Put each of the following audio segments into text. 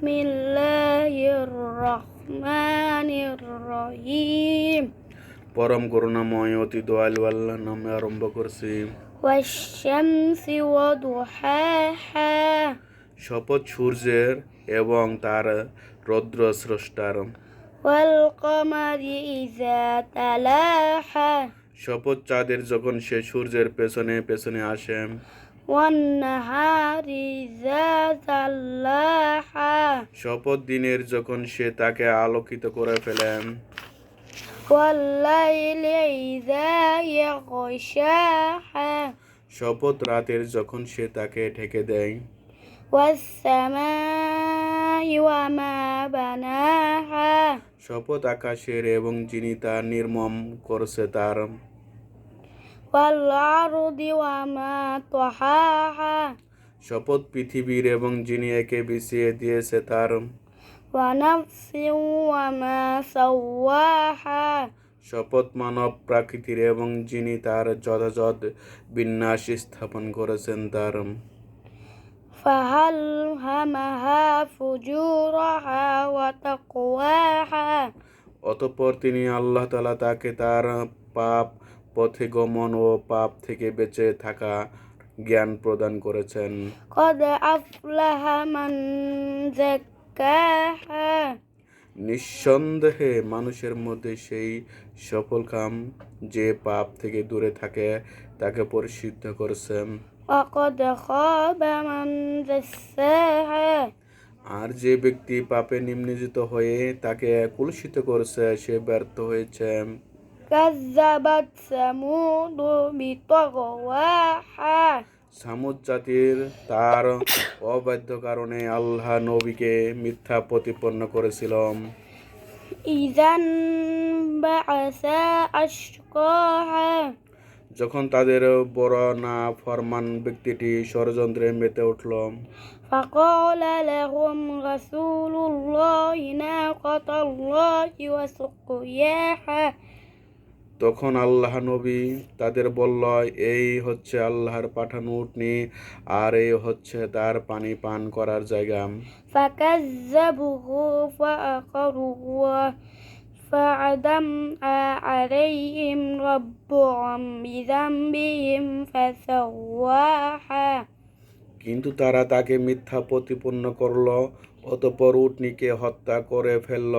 بسم الله الرحمن الرحيم পরম করুণাময় অতি দয়ালু আল্লাহর নামে আরম্ভ করছি والشمس وضحاها শপথ সূর্যের এবং তার রৌদ্র স্রষ্টার والقمر إذا تلاها শপথ চাঁদের যখন সে সূর্যের পেছনে পেছনে আসে والنهار إذا جلاها শপথ দিনের যখন সে তাকে আলোকিত করে ফেলেন শপথ রাতের যখন সে তাকে ঢেকে দেয়। শপথ আকাশের এবং যিনি তা নির্মম করছে তার শপথ পৃথিবীর এবং যিনি একে বিছিয়ে দিয়েছে তার শপথ মানব প্রাকৃতির এবং যিনি তার যথাযথ বিন্যাস স্থাপন করেছেন তার। অতঃপর তিনি আল্লাহ তালা তাকে তার পাপ পথে গমন ও পাপ থেকে বেঁচে থাকা জ্ঞান প্রদান করেছেন। নিঃসন্দেহে মানুষের মধ্যে সেই সফল কাম যে পাপ থেকে দূরে থাকে তাকে পরিশুদ্ধ করেছেন। আর যে ব্যক্তি পাপে নিম্নজিত হয়ে তাকে কুলসিত করেছে সে ব্যর্থ হয়েছে كذبت ثمود بطغواها সামুদ জাতির তার অবাধ্য কারণে আল্লাহ নবীকে মিথ্যা প্রতিপন্ন করেছিল إذا انبعث أشقاها যখন তাদের বড় না ফরমান ব্যক্তিটি ষড়যন্ত্রে মেতে উঠল فقال لهم رسول الله ناقة الله وسقياها তখন আল্লাহ নবী তাদের বলল এই হচ্ছে আল্লাহর পাঠানো উটনি আর এই হচ্ছে তার পানি পান করার জায়গা فكذبوه فأقروه فعدمع عليهم ربهم بذنبهم فسواها কিন্তু তারা তাকে মিথ্যা প্রতিপন্ন করল অতপর উটনিকে হত্যা করে ফেলল।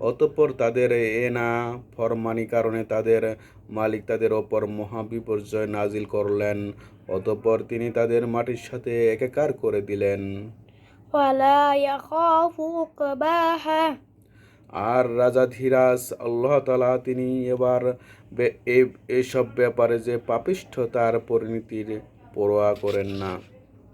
অতপর তাদের এনা ফরমানি কারণে তাদের মালিক তাদের ওপর মহাবিপর্যয় নাজিল করলেন। অতপর তিনি তাদের মাটির সাথে একাকার করে দিলেন। আর রাজা ধীরাজ আল্লাহ তালা তিনি এবার এসব ব্যাপারে যে পাপিষ্ঠ তার পরিণতির পরোয়া করেন না।